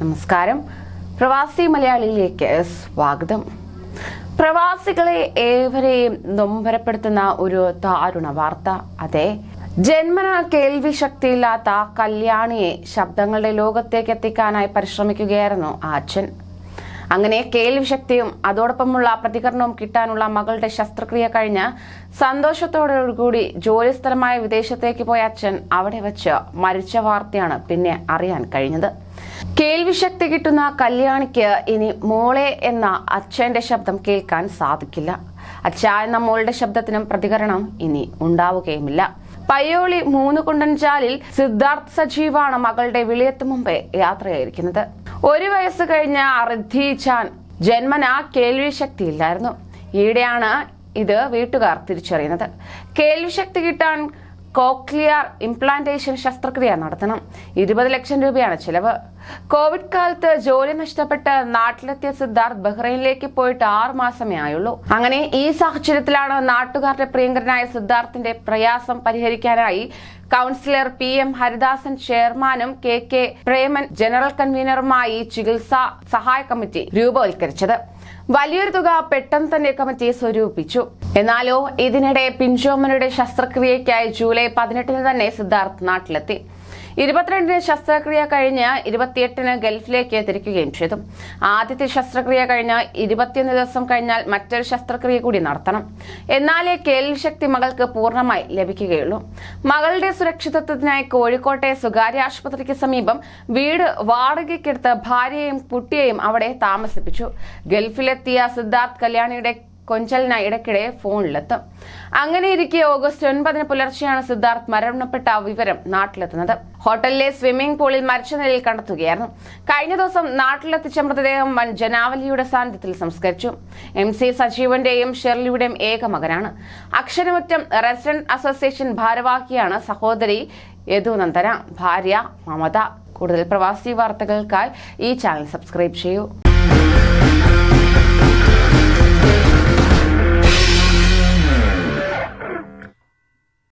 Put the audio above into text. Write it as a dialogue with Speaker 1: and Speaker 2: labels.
Speaker 1: നമസ്കാരം. പ്രവാസി മലയാളിയിലേക്ക് സ്വാഗതം. പ്രവാസികളെ ഏവരെയും നൊമ്പരപ്പെടുത്തുന്ന ഒരു ദാരുണ വാർത്ത. അതെ ജന്മന കേൾവി ശക്തിയില്ലാത്ത കല്യാണിയെ ശബ്ദങ്ങളുടെ ലോകത്തേക്ക് എത്തിക്കാനായി പരിശ്രമിക്കുകയായിരുന്നു അച്ഛൻ. അങ്ങനെ കേൾവി ശക്തിയും അതോടൊപ്പമുള്ള പ്രതികരണവും കിട്ടാനുള്ള മകളുടെ ശസ്ത്രക്രിയ കഴിഞ്ഞ് സന്തോഷത്തോടുകൂടി ജോലിസ്ഥലമായ വിദേശത്തേക്ക് പോയ അച്ഛൻ അവിടെ വച്ച് മരിച്ച വാർത്തയാണ് പിന്നെ അറിയാൻ കഴിഞ്ഞത്. കേൾവി ശക്തി കിട്ടുന്ന കല്യാണിക്ക് ഇനി മോളെ എന്ന അച്ഛന്റെ ശബ്ദം കേൾക്കാൻ സാധിക്കില്ല. അച്ഛ എന്ന മോളുടെ ശബ്ദത്തിനും പ്രതികരണം ഇനി ഉണ്ടാവുകയുമില്ല. പയ്യോളി മൂന്ന് കുണ്ടൻചാലിൽ സിദ്ധാർത്ഥ് സജീവാണ് മകളുടെ വിളിയെത്തു മുമ്പേ യാത്രയായിരിക്കുന്നത്. ഒരു വയസ്സ് കഴിഞ്ഞ അറുദ്ധി ചാൻ ജന്മന കേൾവി ശക്തിയില്ലായിരുന്നു ഈയിടെയാണ് ഇത് വീട്ടുകാർ തിരിച്ചറിയുന്നത്. കേൾവി ശക്തി കിട്ടാൻ കോക്ലിയർ ഇംപ്ലാന്റേഷൻ ശസ്ത്രക്രിയ നടത്തണം. ഇരുപത് ലക്ഷം രൂപയാണ് ചിലവ്. കോവിഡ് കാലത്ത് ജോലി നഷ്ടപ്പെട്ട് നാട്ടിലെത്തിയ സിദ്ധാർത്ഥ് ബഹ്റൈനിലേക്ക് പോയിട്ട് ആറു മാസമേ ആയുള്ളൂ. അങ്ങനെ ഈ സാഹചര്യത്തിലാണ് നാട്ടുകാരുടെ പ്രിയങ്കരനായ സിദ്ധാർത്ഥിന്റെ പ്രയാസം പരിഹരിക്കാനായി കൗൺസിലർ പി എം ഹരിദാസൻ ചെയർമാനും കെ കെ പ്രേമൻ ജനറൽ കൺവീനറുമായി ചികിത്സാ സഹായ കമ്മിറ്റി രൂപവൽക്കരിച്ചത്. വലിയൊരു തുക പെട്ടെന്ന് തന്നെ കമ്മിറ്റി സ്വരൂപിച്ചു. എന്നാലോ ഇതിനിടെ പിഞ്ചോമനയുടെ ശസ്ത്രക്രിയയ്ക്കായി ജൂലൈ പതിനെട്ടിന് തന്നെ സിദ്ധാർത്ഥ് നാട്ടിലെത്തി. ഇരുപത്തിരണ്ടിന് ശസ്ത്രക്രിയ കഴിഞ്ഞ് ഇരുപത്തിയെട്ടിന് ഗൾഫിലേക്ക് തിരിക്കുകയും ചെയ്തു. ആദ്യത്തെ ശസ്ത്രക്രിയ കഴിഞ്ഞ് ഇരുപത്തിയൊന്ന് ദിവസം കഴിഞ്ഞാൽ മറ്റൊരു ശസ്ത്രക്രിയ കൂടി നടത്തണം. എന്നാലേ കേൾവിശക്തി മകൾക്ക് പൂർണമായി ലഭിക്കുകയുള്ളൂ. മകളുടെ സുരക്ഷിതത്വത്തിനായി കോഴിക്കോട്ടെ സ്വകാര്യ ആശുപത്രിക്ക് സമീപം വീട് വാടകയ്ക്കെടുത്ത് ഭാര്യയെയും കുട്ടിയെയും അവിടെ താമസിപ്പിച്ചു. ഗൾഫിലെത്തിയ സിദ്ധാർത്ഥ് കല്യാണിയുടെ കൊഞ്ചലിനായി ഇടയ്ക്കിടെ ഫോണിലെത്തും. അങ്ങനെ ഇരിക്കെ ഓഗസ്റ്റ് ഒൻപതിന് പുലർച്ചെയാണ് സിദ്ധാർത്ഥ് മരണപ്പെട്ട വിവരം നാട്ടിലെത്തുന്നത്. ഹോട്ടലിലെ സ്വിമ്മിംഗ് പൂളിൽ മരിച്ച നിലയിൽ കണ്ടെത്തുകയായിരുന്നു. കഴിഞ്ഞ ദിവസം നാട്ടിലെത്തിച്ച മൃതദേഹം വൻ ജനാവലിയുടെ സാന്നിധ്യത്തിൽ സംസ്കരിച്ചു. എം സി സജീവന്റെയും ഷെർലിയുടെയും ഏക മകനാണ്. അക്ഷരമുറ്റം റെസിഡന്റ് അസോസിയേഷൻ ഭാരവാഹിയാണ് സഹോദരി യദുനന്ദന. ഭാര്യ മമത. കൂടുതൽ പ്രവാസി വാർത്തകൾക്കായി ഈ ചാനൽ സബ്സ്ക്രൈബ് ചെയ്യൂ.